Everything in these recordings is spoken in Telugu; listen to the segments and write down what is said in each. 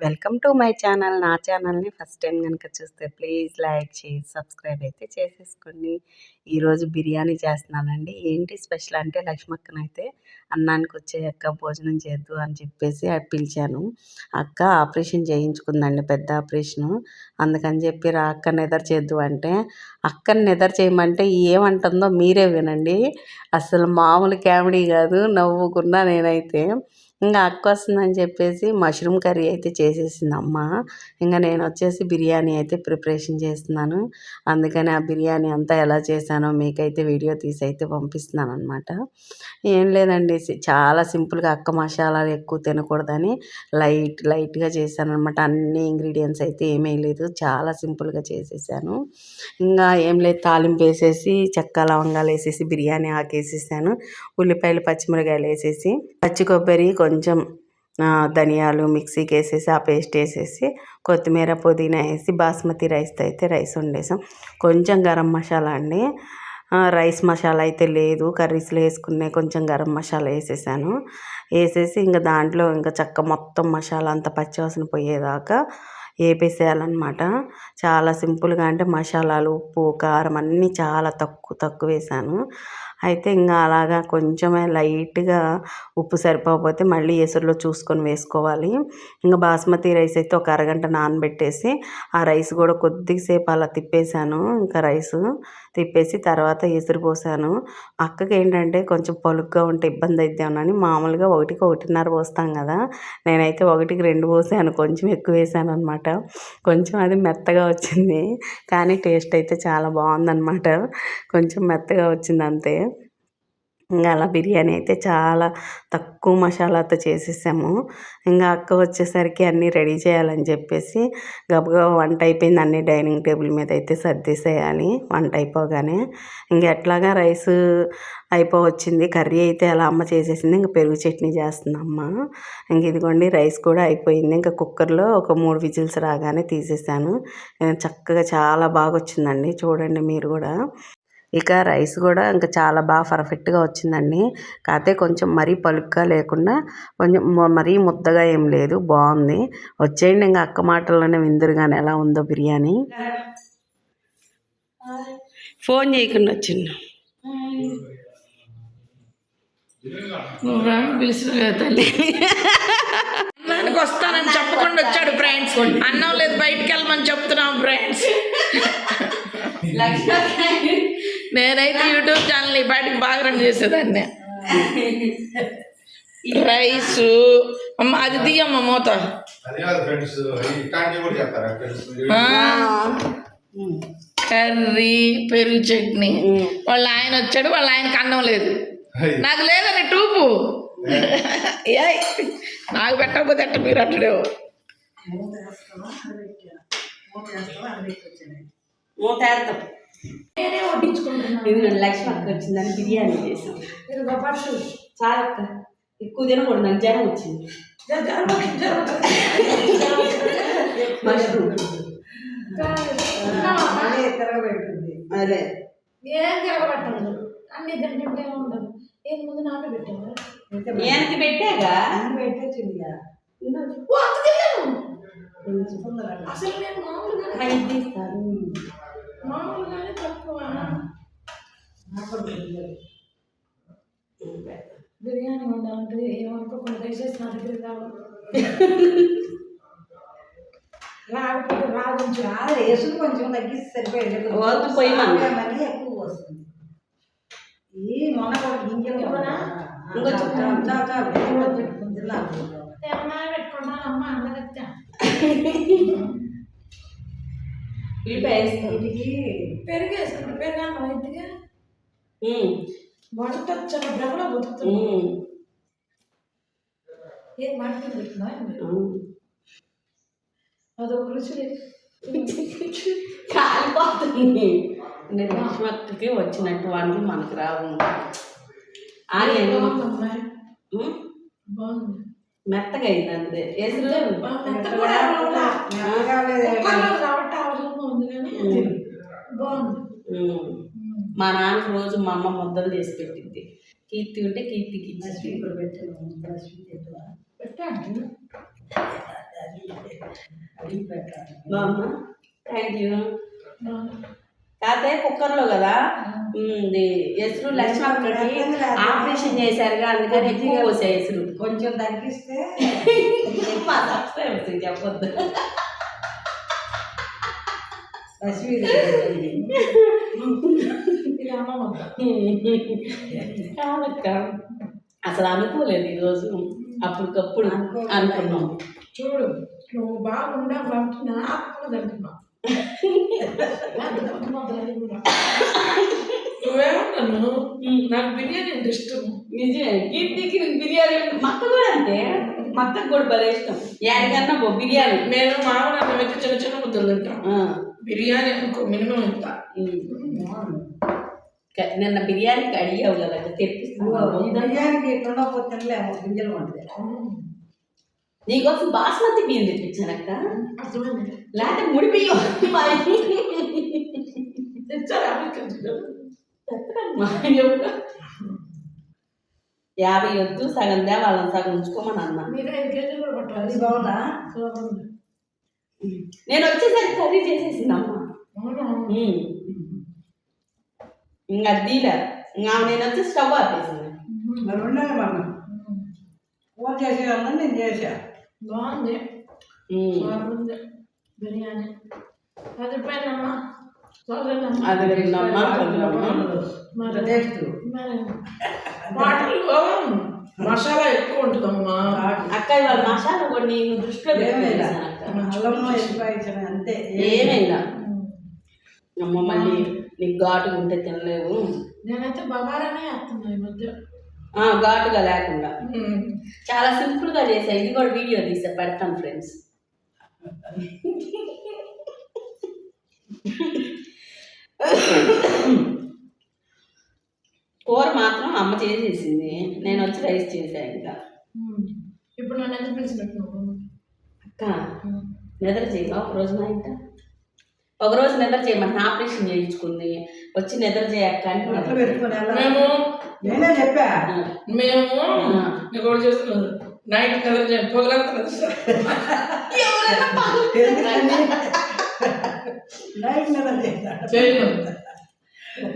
Welcome to my channel. నా ఛానల్ని ఫస్ట్ టైం కనుక చూస్తే ప్లీజ్ లైక్ చేసి సబ్స్క్రైబ్ అయితే చేసేసుకోండి. ఈరోజు బిర్యానీ చేస్తున్నానండి. ఏంటి స్పెషల్ అంటే లక్ష్మక్కనైతే అన్నానికి వచ్చే అక్క భోజనం చేద్దు అని చెప్పేసి అది పిలిచాను. అక్క ఆపరేషన్ చేయించుకుందండి పెద్ద ఆపరేషను. అందుకని చెప్పి రా అక్క నిద్ర చేద్దు అంటే అక్కని నిద్ర చేయమంటే ఏమంటుందో మీరే వినండి. అసలు మామూలు కామెడీ కాదు నవ్వుకున్నా నేనైతే. ఇంకా అక్క వస్తుందని చెప్పేసి మష్రూమ్ కర్రీ అయితే చేసేసింది అమ్మ ఇంకా నేను వచ్చేసి బిర్యానీ అయితే ప్రిపరేషన్ చేస్తున్నాను. అందుకని ఆ బిర్యానీ అంతా ఎలా చేశానో మీకైతే వీడియో తీసి అయితే పంపిస్తున్నాను అనమాట ఏం లేదండి చాలా సింపుల్గా అక్క మసాలాలు ఎక్కువ తినకూడదని లైట్ లైట్గా చేశాను అనమాట అన్ని ఇంగ్రీడియంట్స్ అయితే ఏమీ లేదు చాలా సింపుల్గా చేసేసాను. ఇంకా ఏం లేదు తాలింపు వేసేసి చెక్క లవంగాలు వేసేసి బిర్యానీ ఆకేసేసాను. ఉల్లిపాయలు పచ్చిమిరకాయలు వేసేసి పచ్చి కొబ్బరి కొంచెం ధనియాలు మిక్సీకి వేసేసి ఆ పేస్ట్ వేసేసి కొత్తిమీర పుదీనా వేసి బాస్మతి రైస్తో అయితే రైస్ వండేసాం. కొంచెం గరం మసాలా అండి. రైస్ మసాలా అయితే లేదు. కర్రీస్లో వేసుకునే కొంచెం గరం మసాలా వేసేసాను. వేసేసి ఇంకా దాంట్లో ఇంకా చక్క మొత్తం మసాలా అంత పచ్చివాసన పోయేదాకా వేపేసేయాలన్నమాట. చాలా సింపుల్గా అంటే మసాలాలు ఉప్పు కారం అన్నీ చాలా తక్కువ తక్కువ వేసాను. అయితే ఇంకా అలాగా కొంచెమే లైట్గా ఉప్పు సరిపోకపోతే మళ్ళీ ఎసురులో చూసుకొని వేసుకోవాలి. ఇంకా బాస్మతి రైస్ అయితే ఒక అరగంట నానబెట్టేసి ఆ రైస్ కూడా కొద్దిసేపు అలా తిప్పేశాను ఇంకా రైస్ తిప్పేసి తర్వాత ఎసురుపోసాను అక్కకి ఏంటంటే కొంచెం పలుగ్గా ఉంటే ఇబ్బంది అయిద్దామని మామూలుగా ఒకటికి ఒకటిన్నర పోస్తాం కదా. నేనైతే ఒకటికి రెండు పోసాను. కొంచెం ఎక్కువ వేసాను అనమాట కొంచెం అది మెత్తగా వచ్చింది. కానీ టేస్ట్ అయితే చాలా బాగుందన్నమాట. కొంచెం మెత్తగా వచ్చింది అంతే ఇంకా అలా బిర్యానీ అయితే చాలా తక్కువ మసాలాతో చేసేసాము. ఇంకా అక్క వచ్చేసరికి అన్నీ రెడీ చేయాలని చెప్పేసి గబగబా వంట అయిపోయింది. అన్ని డైనింగ్ టేబుల్ మీద అయితే సర్దేసేయాలి వంట అయిపోగానే. ఇంక ఎట్లాగా రైస్ అయిపోవచ్చింది. కర్రీ అయితే అలా అమ్మ చేసేసింది. ఇంకా పెరుగు చట్నీ చేస్తుంది అమ్మ ఇంక ఇదిగోండి రైస్ కూడా అయిపోయింది. ఇంకా కుక్కర్లో ఒక మూడు విజిల్స్ రాగానే తీసేసాను. చక్కగా చాలా బాగా వచ్చిందండి చూడండి మీరు కూడా. ఇక రైస్ కూడా ఇంకా చాలా బాగా పర్ఫెక్ట్గా వచ్చిందండి. కాకపోతే కొంచెం మరీ పలుగ్గా లేకుండా కొంచెం మరీ ముద్దగా ఏం లేదు బాగుంది. వచ్చేయండి ఇంకా అక్క మాటల్లోనే విందురుగానే ఎలా ఉందో బిర్యానీ. ఫోన్ చేయకుండా వచ్చింది అన్నానికి వస్తానని చెప్పకుండా వచ్చాడు ఫ్రెండ్స్. అన్నం లేదు బయటికి వెళ్ళమని చెప్తున్నాం ఫ్రెండ్స్. నేనైతే యూట్యూబ్ ఛానల్ బయటకు బాగా రన్ చేసేదాన్ని. రైస్ అమ్మ అది తీయమ్మ మూత. కర్రీ పెరుగు చట్నీ. వాళ్ళ ఆయన వచ్చాడు వాళ్ళ ఆయనకి అన్నం లేదు. నాకు లేదని టూపు. ఏయ్ నాకు పెట్టకపోతే ఎట్ట మీరు అంటాడు? మూత ఇది లక్ష్మి అక్క వచ్చిందని బిర్యానీ చేసాం చాలా అక్క. ఎక్కువ తినకూడదు నాకు జ్వరం వచ్చింది. మష్రూమ్. అదే. ఏం తిరగబట్టదు అన్ని తింటుంటే ఉండదు. ఏది ముందు నాకే పెట్టాను. ఏంటి పెట్టాగా? తిన్నాను అసలు నేను మామూలుగా ఇది తీస్తాను మామూలుగానే తక్కువ. బిర్యానీ వండాలంటే ఏమనుకోకుండా దయచేసి నా దగ్గర రావాలి. రాకపోతే రాదని చెప్పు. ఎసురు కొంచెం తగ్గిస్తే సరిపోయింది. వద్దు పోయమన్నా. మరీ ఎక్కువ వస్తుంది. ఈ మొన్న కూడా గింజలు ఇవ్వనా? ఇంకో చుక్క. ఏమన్నా పెట్టుకున్నాను అమ్మ వేస్తాను వీటికి పెరుగు వేసుకుంటా పెరుగు చాలా బతుకుతుంది ఏం. అదొక రుచి. కాలిపోతుంది. వచ్చినట్టు వంటలు మనకు రావు. మెత్తగా అయింది అంతే. మెత్త కూడా రావట్లా. మెత్తగా లేదు. కుక్కర్లో కాబట్టి ఆవరంగా ఉంది కానీ బాగుంది ఉమ్. మా నాన్న రోజు మా అమ్మ ముద్దలు చేసి పెట్టింది కీర్తి ఉంటే కీర్తికి ఇప్పుడు పెట్టాను థ్యాంక్ యూ కాకపోతే కుక్కర్లో కదా? ఎసురు లక్ష్మక్కకి ఆపరేషన్ చేశారుగా అందుకని ఎక్కువ పోసే ఎసురు. కొంచెం తగ్గిస్తే మా సబ్స్క్రైబర్స్ చెప్పొద్దు. కాదక్క. అసలు అనుకోలేదు ఈరోజు. అప్పటికప్పుడు అనుకున్నాం. చూడు నువ్వు బాగుండా కాబట్టి నాకు నువ్వేమన్నాను బిర్యానీ అంటే ఇష్టం. నిజమే. కీర్తికి బిర్యానీ మక్క కూడా అంతే. మక్కకు కూడా భలే ఇష్టం. యాడికన్నా బిర్యానీ. నేను మామూలు అన్నం అయితే చిన్న చిన్న ముద్దలు తింటాను బిర్యానీ అనుకో మినిమం ఇంత. క- నిన్న బిర్యానీకి అడిగావు కదా ఈ తెప్పిస్తాను బియ్యానికి ఉండకపోతే తినలేము గింజలు ఉంటుంది నీకోసం బాస్మతి బియ్యం తెప్పించానక్క. లేకపోతే ముడి బియ్యం. తెచ్చారు? మా? యాభై వద్దు సగం దే వాళ్ళని సగం ఉంచుకోమని అన్నా. నేను వచ్చేసరికి కర్రీ చేసేసింది అమ్మ. అవునా? ఉమ్. ఇంకా దీలే ఇంకా నేను వచ్చి స్టవ్ ఆపేసింది మరి ఉండాలి మనం కూర చేసేవాళ్ళని నేను చేసా. బాగుంది. బిర్యానీ. పైనమ్మా చదువునమ్మా అది వాటర్లో మసాలా ఎక్కువ ఉంటుందమ్మా. అక్క ఇవాళ మసాలా కూడా నేను దృష్టిలో అంతే. ఏమైనా అమ్మ మళ్ళీ నీకు ఘాటుగా ఉంటే తినలేవు. నేనైతే బగారానే వేస్తున్నా ఈ మధ్య. ఘాటుగా లేకుండా. చాలా సింపుల్గా చేసా. ఇది కూడా వీడియో తీసా పెడతాను ఫ్రెండ్స్. కూర మాత్రం అమ్మ చేసేసింది. నేను వచ్చి రైస్ చేసా ఇంకా. ఇప్పుడు నన్ను ఎంత పిలిచినట్టు అక్క నిద్ర చేయవా? ఒక రోజు మా ఇంట. ఒక రోజు నిద్ర చేయమంటే ఆపరేషన్ చేయించుకుంది. వచ్చి నిద్ర చేయక్క మేము నేనే చెప్పా. మేము నీకు ఒకటి చేస్తున్నాను నైట్ నిద్ర చేయండి పొగలంతా నిద్ర నైట్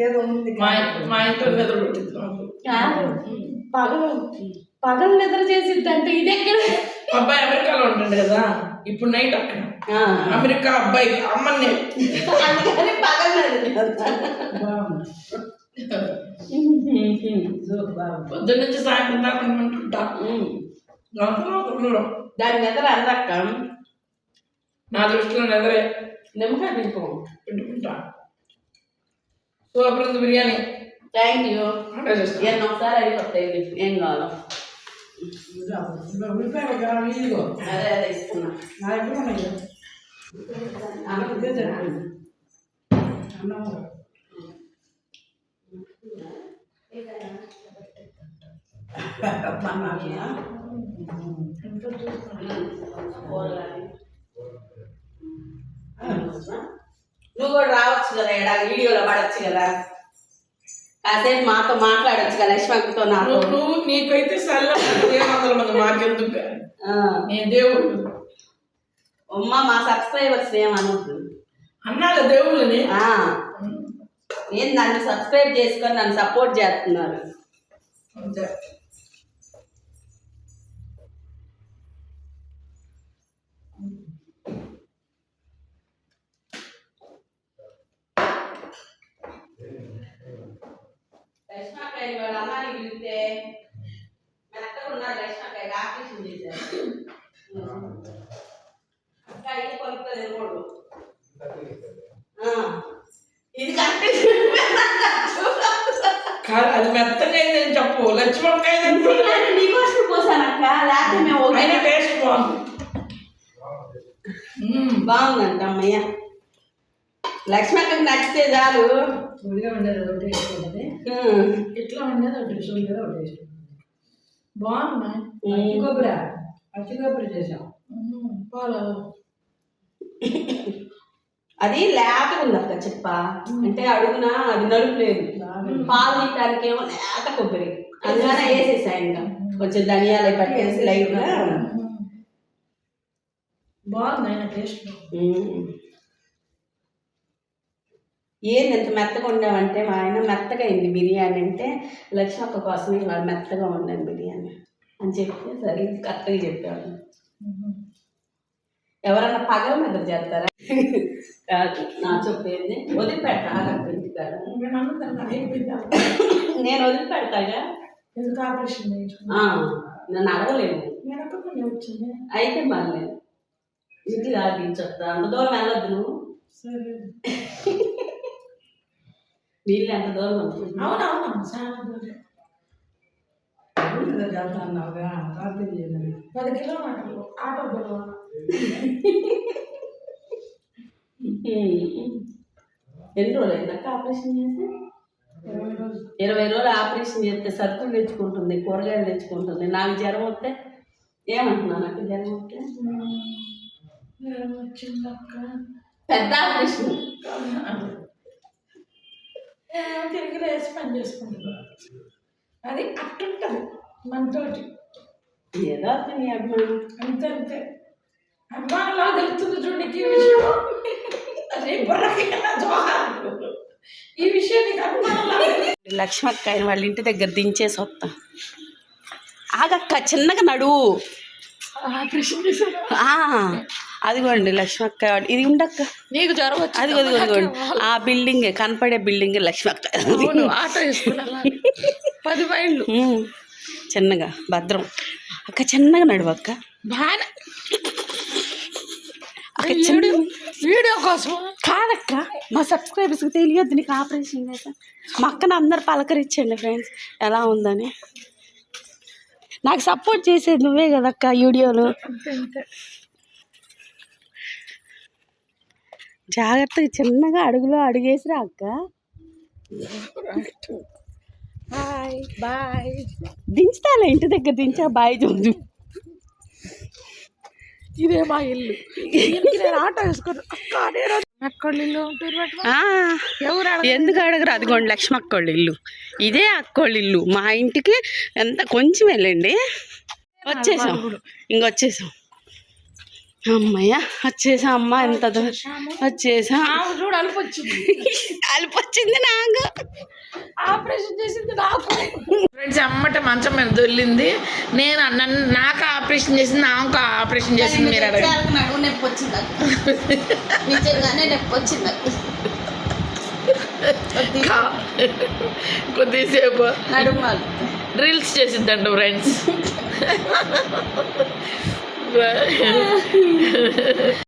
ఏదో ఉంది మా మా ఇంట్లో నిద్ర పగలు పగలు నిద్ర చేసిద్దంటే ఇది ఎక్కడ అబ్బాయి అమెరికాలో ఉంటుండే కదా ఇప్పుడు నైట్ అక్కడ అమెరికా అబ్బాయి అమ్మని అందుకని పగలు పొద్దున్న నుంచి సాయంత్రం దాకా ఉంటుంటా దాని నిద్ర అందక్క నా దృష్టిలో నిద్రే నిమ్మకాయ పింపు. పెట్టుకుంటా సో అప్పుడు బిర్యానీ. థ్యాంక్ యూ ఎన్ని ఒకసారి అడిగి వస్తాయి ఏం కావాలో? అదే అదే ఇస్తున్నా. నా దగ్గర ఉన్నాయి అన్నం ఇదే సరిపోయింది. కూడా రావచ్చు కదా ఎడా? వీడియోలో పడవచ్చు కదా? కాసేపు మాతో మాట్లాడొచ్చు కదా నువ్వు నువ్వు నీకైతే మాకెందుకు? ఆ, నీ దేవుడు అమ్మ మా సబ్స్క్రైబర్స్ ఏమనొద్దు. అన్నాడు దేవుళ్ళని? నేను నన్ను సబ్స్క్రైబ్ చేసుకొని నన్ను సపోర్ట్ చేస్తున్నారు? లక్ష్మక్కయ్య వాళ్ళ అమ్మాని పిలిస్తే మెత్తగా ఉన్నారు లక్ష్మక్కయ్య ఆపరేషన్ చేశారు అక్క ఇది కొనుక్కోలేదు మూడు ఆ, ఇది కరెక్ట్ కాదు అది మెత్తగా అయిందని చెప్పు. లక్ష్మణకాయ నీకోసం పోసానక్క లేకపోతే మేము అయినా టేస్ట్ బాగుంది. బాగుందంట అమ్మయ్య. లక్ష్మక్కకి నచ్చితే చాలు. ఉండేది ఉమ్, ఇట్లా ఉండేది ఒకటి ఉల్లిగా ఒకటి వేసుకుంటుంది బాగుంది? పచ్చి కొబ్బరి పచ్చి కొబ్బరి చేసాం. పాలు అది లేతగా ఉంది అక్క చెప్ప. అంటే అడుగున అది నలుపు లేదు. పాలు తీయడానికి ఏమో లేత కొబ్బరి. అందుకనే వేసేసా ఇంకా. కొంచెం ధనియాలు పట్టేసి లైట్గా బాగుంది? టేస్ట్. ఏంది ఎంత మెత్తగా వండావంటే మా ఆయన మెత్తగా అయింది బిర్యానీ అంటే లక్ష్మక్క కోసమే ఇవాళ మెత్తగా వండాను బిర్యానీ అని చెప్తే సరే కరెక్ట్గా చెప్పాను ఎవరన్నా పగల మీద చేస్తారా? కాదు నా చెప్పేది వదిలిపెట్ట ఆగక్క ఇంటికాడ. నేను వదిలిపెడతాగా? ఎందుకు ఆపరేషన్ నన్ను అడగలేము. వచ్చింది అయితే మళ్ళీ ఇంటి కాదు చెప్తా. అంత దూరం వెళ్ళొద్దు నువ్వు. వీళ్ళు ఎంత దూరం అవునవును చాలా దూరం. చేస్తా పది కిలోమీటర్లు. ఆటో ఎన్ని రోజులు అయిందక్క ఆపరేషన్ చేసి ఇరవై రోజులు. ఆపరేషన్ చేస్తే సరుకులు తెచ్చుకుంటుంది కూరగాయలు తెచ్చుకుంటుంది. నాకు జ్వరం వస్తే ఏమంటున్నాను నాకు జ్వరం వస్తే? పెద్ద ఆపరేషన్. తిరిగి లేచి పని చేసుకుంటున్నా అది అట్టుంటది మనతోటి. ఏదో నీ అభిమానం. అంతే అంతే. అభిమానంలో తెలుస్తుంది చూడండి ఈ విషయం. అదే బుర్రకి జోహార్. ఈ విషయం నీకు అభిమానంలో లక్ష్మక్క ఆయన వాళ్ళ ఇంటి దగ్గర దించేసి వస్తా. ఆగక్క చిన్నగా నడువు. ఆ, అదిగోండి లక్ష్మక్క ఇది ఉండక్క. నీకు జ్వరం అది అదిగోండి ఆ బిల్డింగ్ కనపడే బిల్డింగ్ లక్ష్మక్క. ఆటో పది మైళ్ళు. చిన్నగా భద్రం. అక్క చిన్నగా నడువు అక్క. బాగా అక్క చిన్న వీడియో కోసం. కాదక్క. మా సబ్స్క్రైబర్స్కి తెలియద్దు నీకు ఆపరేషన్ చేసా. మా అక్కని అందరు పలకరించండి ఫ్రెండ్స్ ఎలా ఉందని. నాకు సపోర్ట్ చేసేది నువ్వే కదక్క వీడియోలు. జాగ్రత్తగా చిన్నగా అడుగులో అడుగేసిరా అక్క. బాయ్ బాయ్ దించుతాలే ఇంటి దగ్గర దించా బాయ్ చూడు ఇదే మా ఇల్లు. నేను ఆటో అడగ- ఎందుకు అడగరు? అదిగోండి లక్ష్మి అక్కోళ్ళ ఇల్లు. ఇదే అక్కోళ్ళ ఇల్లు. మా ఇంటికి ఎంత కొంచెం వెళ్ళండి. వచ్చేసాం. ఇంకొచ్చేసాం అమ్మయ్య వచ్చేసాం అమ్మ ఎంత వచ్చేసాం. చూడు అలుపు వచ్చింది అలిపొచ్చింది నాకు. ఆపరేషన్ చేసింది నాకు. ఫ్రెండ్స్ అమ్మట మంచం మీద దొల్లింది. నేను నన్ను నాకు ఆపరేషన్ చేసింది నాకు ఆపరేషన్ చేసింది మీరు అడగండి. నడువు నొప్పి వచ్చింది నిజంగానే నొప్పి వచ్చింది కా- కొద్దిసేపు. నడుము రీల్స్ చేసిద్దండి ఫ్రెండ్స్. but